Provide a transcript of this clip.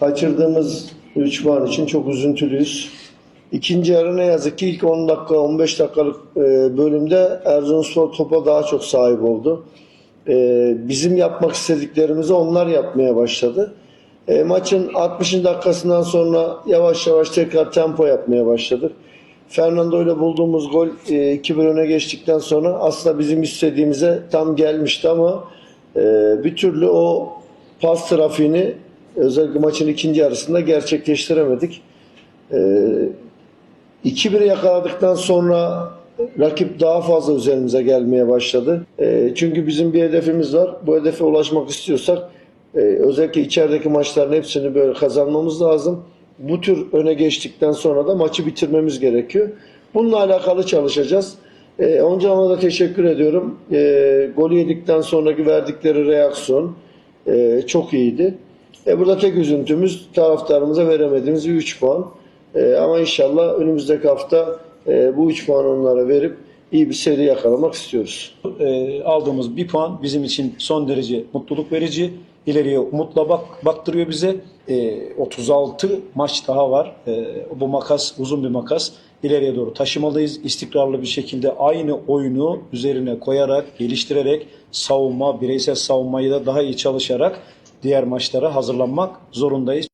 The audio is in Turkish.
Kaçırdığımız 3 puan için çok üzüntülüyüz. İkinci yarı ne yazık ki ilk 10 dakika 15 dakikalık e, bölümde Erzurumspor topa daha çok sahip oldu. E, bizim yapmak istediklerimizi onlar yapmaya başladı. E, maçın 60. dakikasından sonra yavaş yavaş tekrar tempo yapmaya başladık. Fernando ile bulduğumuz gol e, 2-1 öne geçtikten sonra aslında bizim istediğimize tam gelmişti ama bir türlü o pas trafiğini özellikle maçın ikinci yarısında gerçekleştiremedik. E, 2-1'i yakaladıktan sonra rakip daha fazla üzerimize gelmeye başladı. E, çünkü bizim bir hedefimiz var. Bu hedefe ulaşmak istiyorsak e, özellikle içerideki maçların hepsini böyle kazanmamız lazım. Bu tür öne geçtikten sonra da maçı bitirmemiz gerekiyor. Bununla alakalı çalışacağız. E, Oncan'a da teşekkür ediyorum. E, golü yedikten sonraki verdikleri reaksiyon e, çok iyiydi. E, burada tek üzüntümüz taraftarımıza veremediğimiz 3 puan. E, ama inşallah önümüzdeki hafta e, bu 3 puanı onlara verip iyi bir seri yakalamak istiyoruz. e, aldığımız bir puan bizim için son derece mutluluk verici. İleriye umutla bak, baktırıyor bize. E, 36 maç daha var. E, bu makas uzun bir makas. İleriye doğru taşımalıyız. İstikrarlı bir şekilde aynı oyunu üzerine koyarak, geliştirerek savunma, bireysel savunmayı da daha iyi çalışarak diğer maçlara hazırlanmak zorundayız.